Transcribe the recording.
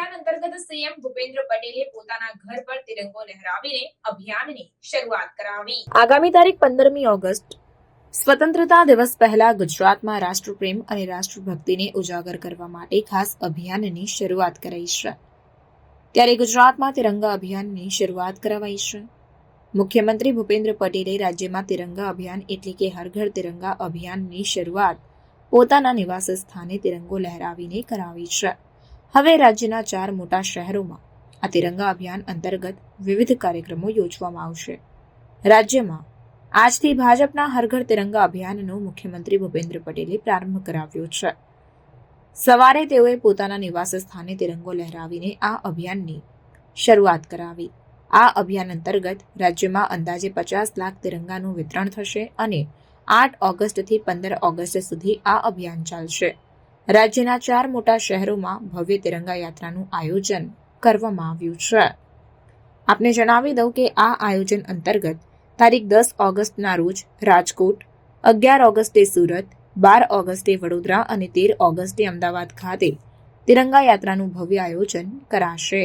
અભિયાન અંતર્ગત સીએમ ભૂપેન્દ્ર પટેલે પોતાના ઘર પર તિરંગો લહેરાવીને અભિયાનની શરૂઆત કરાવી. આગામી તારીખ પંદરમી ઓગસ્ટ, સ્વતંત્રતા દિવસ પહેલા ગુજરાતમાં રાષ્ટ્રપ્રેમ અને રાષ્ટ્રભક્તિને ઉજાગર કરવા માટે ખાસ અભિયાનની શરૂઆત કરાઈ છે ત્યારે ગુજરાતમાં તિરંગા અભિયાનની શરૂઆત કરાવાઈ છે મુખ્યમંત્રી ભૂપેન્દ્ર પટેલે રાજ્યમાં તિરંગા અભિયાન એટલે કે હર ઘર તિરંગા અભિયાનની શરૂઆત પોતાના નિવાસ સ્થાને તિરંગો લહેરાવીને કરાવી છે. હવે રાજ્યના ચાર મોટા શહેરોમાં આ તિરંગા અભિયાન અંતર્ગત વિવિધ કાર્યક્રમો યોજવામાં આવશે. રાજ્યમાં આજથી ભાજપના હરઘર તિરંગા અભિયાનનો મુખ્યમંત્રી ભૂપેન્દ્ર પટેલે પ્રારંભ કરાવ્યો છે. સવારે તેઓએ પોતાના નિવાસ સ્થાને તિરંગો લહેરાવીને આ અભિયાનની શરૂઆત કરાવી. આ અભિયાન અંતર્ગત રાજ્યમાં અંદાજે પચાસ લાખ તિરંગાનું વિતરણ થશે અને આઠ ઓગસ્ટથી પંદર ઓગસ્ટ સુધી આ અભિયાન ચાલશે. રાજ્યના ચાર મોટા શહેરોમાં ભવ્ય તિરંગા યાત્રાનું આયોજન કરવામાં આવ્યું છે. આપને જણાવી દઉં કે આ આયોજન અંતર્ગત તારીખ દસ ઓગસ્ટના રોજ રાજકોટ, અગિયાર ઓગસ્ટે સુરત, બાર ઓગસ્ટે વડોદરા અને તેર ઓગસ્ટે અમદાવાદ ખાતે તિરંગા યાત્રાનું ભવ્ય આયોજન કરાશે.